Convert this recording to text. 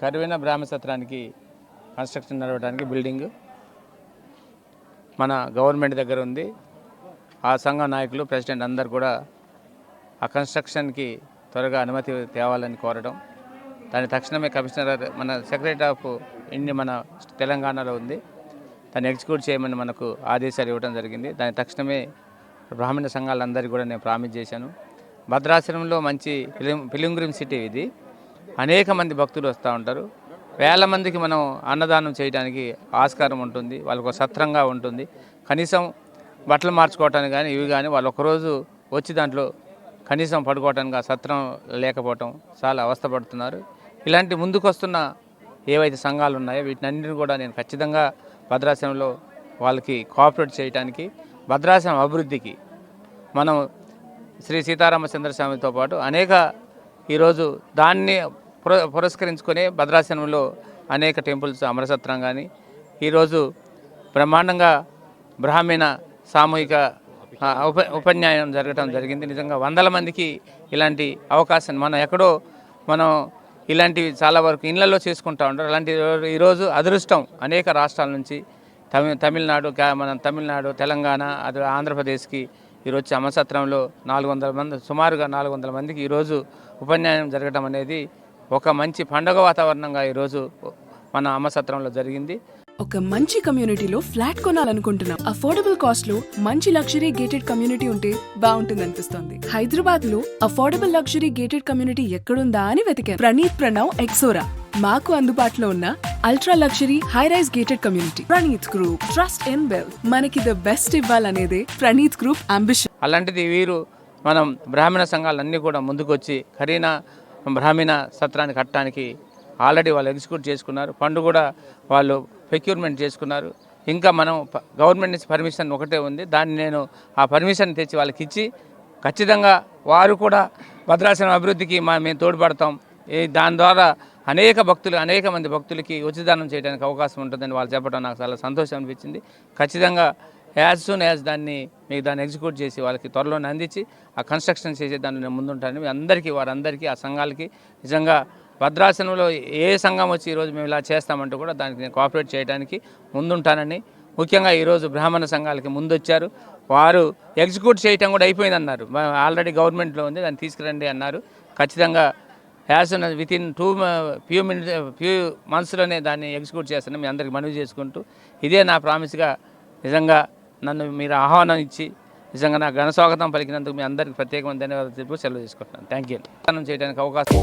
కరువైన బ్రాహ్మసత్రానికి కన్స్ట్రక్షన్ నడవడానికి బిల్డింగ్ మన గవర్నమెంట్ దగ్గర ఉంది. ఆ సంఘ నాయకులు ప్రెసిడెంట్ అందరు కూడా ఆ కన్స్ట్రక్షన్కి త్వరగా అనుమతి తేవాలని కోరడం. దాని తక్షణమే కమిషనర్ మన సెక్రటరీ ఆఫ్ ఇండియా మన తెలంగాణలో ఉంది. దాన్ని ఎగ్జిక్యూట్ చేయమని మనకు ఆదేశాలు ఇవ్వడం జరిగింది. దాని తక్షణమే బ్రాహ్మణ సంఘాలందరికీ కూడా నేను ప్రామిస్ చేశాను. భద్రాశ్రమంలో మంచి ఫిలిం ఫిలింగ్రిమ్ సిటీ ఇది. అనేక మంది భక్తులు వస్తూ ఉంటారు. వేల మందికి మనం అన్నదానం చేయడానికి ఆస్కారం ఉంటుంది. వాళ్ళకు ఒక సత్రంగా ఉంటుంది. కనీసం బట్టలు మార్చుకోవటానికి కానీ ఇవి కానీ వాళ్ళు ఒకరోజు వచ్చి దాంట్లో కనీసం పడుకోవటానికి సత్రం లేకపోవటం చాలా అవస్థపడుతున్నారు. ఇలాంటి ముందుకొస్తున్న ఏవైతే సంఘాలు ఉన్నాయో వీటినన్నిటిని కూడా నేను ఖచ్చితంగా భద్రాచలంలో వాళ్ళకి కోఆపరేట్ చేయడానికి భద్రాచలం అభివృద్ధికి మనం శ్రీ సీతారామచంద్ర స్వామితో పాటు అనేక ఈరోజు దాన్ని పుర పురస్కరించుకొని భద్రాసనంలో అనేక టెంపుల్స్ అమరసత్రం కానీ ఈరోజు బ్రహ్మాండంగా బ్రాహ్మణ సామూహిక ఉప ఉపన్యాయం జరగటం జరిగింది. నిజంగా వందల మందికి ఇలాంటి అవకాశం మనం ఎక్కడో మనం ఇలాంటివి చాలా వరకు ఇళ్ళలో చేసుకుంటా ఉంటారు అలాంటి ఈరోజు అదృష్టం అనేక రాష్ట్రాల నుంచి తమి తమిళనాడు మన తమిళనాడు తెలంగాణ అది ఆంధ్రప్రదేశ్కి ఈరోజు వచ్చి నాలుగు వందల మంది సుమారుగా నాలుగు వందల మందికి ఈరోజు ఉపన్యాయం జరగడం అనేది ఒక మంచి పండగ వాతావరణంగా ఈరోజు మన అమ్మసత్రంలో జరిగింది. ఒక మంచి కమ్యూనిటీలో ఫ్లాట్ కొనాలనుకుంటున్నాం. అఫోర్డబుల్ కాస్ట్లో మంచి లగ్జరీ గేటెడ్ కమ్యూనిటీ ఉంటే బాగుంటుంది అనిపిస్తుంది. హైదరాబాద్లో అఫోర్డబుల్ లగ్జరీ గేటెడ్ కమ్యూనిటీ ఎక్కడుందా అని వెతికారు ప్రణీత్ ప్రణవ్ ఎక్సోరా. మాకు అందుబాటులో ఉన్న ultra luxury high rise gated community Praneeth group trust in well మనకి ద బెస్ట్ ఇవ్వాలనేదే ప్రణీత్ గ్రూప్ అంబిషన్ అలాంటిది వీరు మనం బ్రాహ్మణ సంఘాలన్నీ కూడా ముందుకొచ్చి కరీనా బ్రాహ్మణ సత్రాన్ని కట్టడానికి ఆల్రెడీ వాళ్ళు ఎగ్జిక్యూట్ చేసుకున్నారు. ఫండ్ కూడా వాళ్ళు ప్రక్యూర్మెంట్ చేసుకున్నారు. ఇంకా మనం గవర్నమెంట్ నుంచి పర్మిషన్ ఒకటే ఉంది. దాన్ని నేను ఆ పర్మిషన్ తెచ్చి వాళ్ళకి ఇచ్చి ఖచ్చితంగా వారు కూడా భద్రాచలం అభివృద్ధికి మా మేము తోడ్పడతాం. దాని ద్వారా అనేక భక్తులు అనేక మంది భక్తులకి ఉచితదానం చేయడానికి అవకాశం ఉంటుందని వాళ్ళు చెప్పడం నాకు చాలా సంతోషం అనిపించింది. ఖచ్చితంగా యాజ్ సూన్ యాజ్ దాన్ని మీకు దాన్ని ఎగ్జిక్యూట్ చేసి వాళ్ళకి త్వరలోనే అందించి ఆ కన్స్ట్రక్షన్ చేసే దాన్ని నేను ముందుంటాను మీ అందరికీ వారందరికీ ఆ సంఘాలకి నిజంగా భద్రాసనంలో ఏ సంఘం వచ్చి ఈరోజు మేము ఇలా చేస్తామంటూ కూడా దానికి నేను కోఆపరేట్ చేయడానికి ముందుంటానని ముఖ్యంగా ఈరోజు బ్రాహ్మణ సంఘాలకి ముందొచ్చారు. వారు ఎగ్జిక్యూట్ చేయటం కూడా అయిపోయిందన్నారు. ఆల్రెడీ గవర్నమెంట్లో ఉంది దాన్ని తీసుకురండి అన్నారు. ఖచ్చితంగా as within two few minutes few మంత్స్లోనే దాన్ని ఎగ్జిక్యూట్ చేస్తాను. మీ అందరికి మనవి చేసుకుంటూ ఇదే నా ప్రామిస్గా నిజంగా నన్ను మీరు ఆహ్వానం ఇచ్చి నిజంగా నా ఘన స్వాగతం పలికినందుకు మీ అందరికీ ప్రత్యేకమైన ధన్యవాదాలు తెలుపు సెలవు తీసుకుంటున్నాను. థ్యాంక్ యూ చేయడానికి అవకాశం